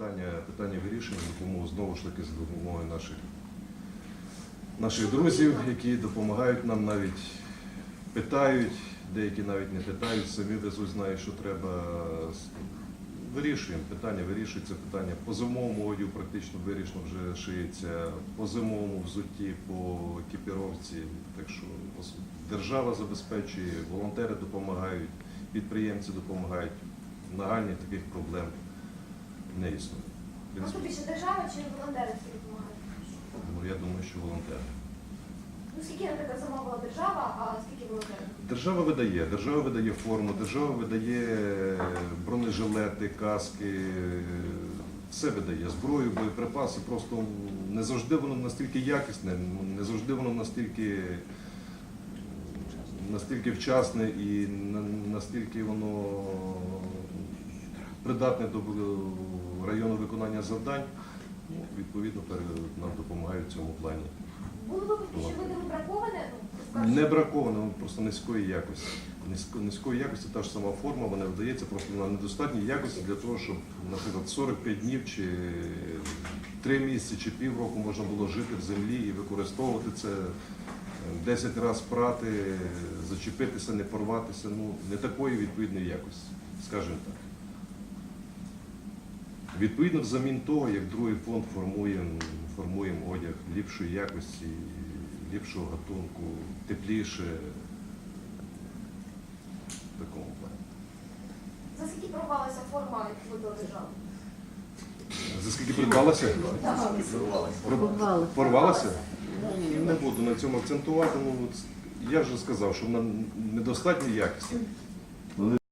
питання, питання вирішення допомогу знову ж таки за допомогою наших, наших друзів, які допомагають нам навіть питають, деякі навіть не питають, самі везуть, знають, що треба. Вирішуємо питання, вирішується питання по зимовому одягу практично вирішено вже шиється, по зимовому взутті, по екіпіровці. Так що держава забезпечує, волонтери допомагають, підприємці допомагають. Нагальних таких проблем не існує. В принципі, більше держава чи волонтери всі допомагають? ну, я думаю, що волонтери. Ну, скільки, наприклад, замовила держава, а скільки волонтерів? Держава видає, держава видає форму, держава видає бронежилети, каски, все видає, зброю, боєприпаси. Просто не завжди воно настільки якісне, не завжди воно настільки, настільки вчасне і настільки воно придатне до району виконання завдань. Ну, відповідно, нам допомагають в цьому плані. Були випадки, що видали браковане? Ну, Не браковано, просто низької якості. Низької якості та ж сама форма, вона видається просто на недостатній якості для того, щоб, наприклад, 45 днів чи 3 місяці чи півроку можна було жити в землі і використовувати це, е, 10 разів прати, зачепитися, не порватися. Ну, не такої відповідної якості, скажімо так. Відповідно, взамін того, як другий фонд формуємо формуємо одяг ліпшої якості, ліпшого гатунку, тепліше в такому плані. За скільки порвалася форма, яку видала держава? За скільки придбалося? Порвалася. Порвалося? Не буду на цьому акцентувати. Ну, я вже сказав, що вона недостатньо якісна.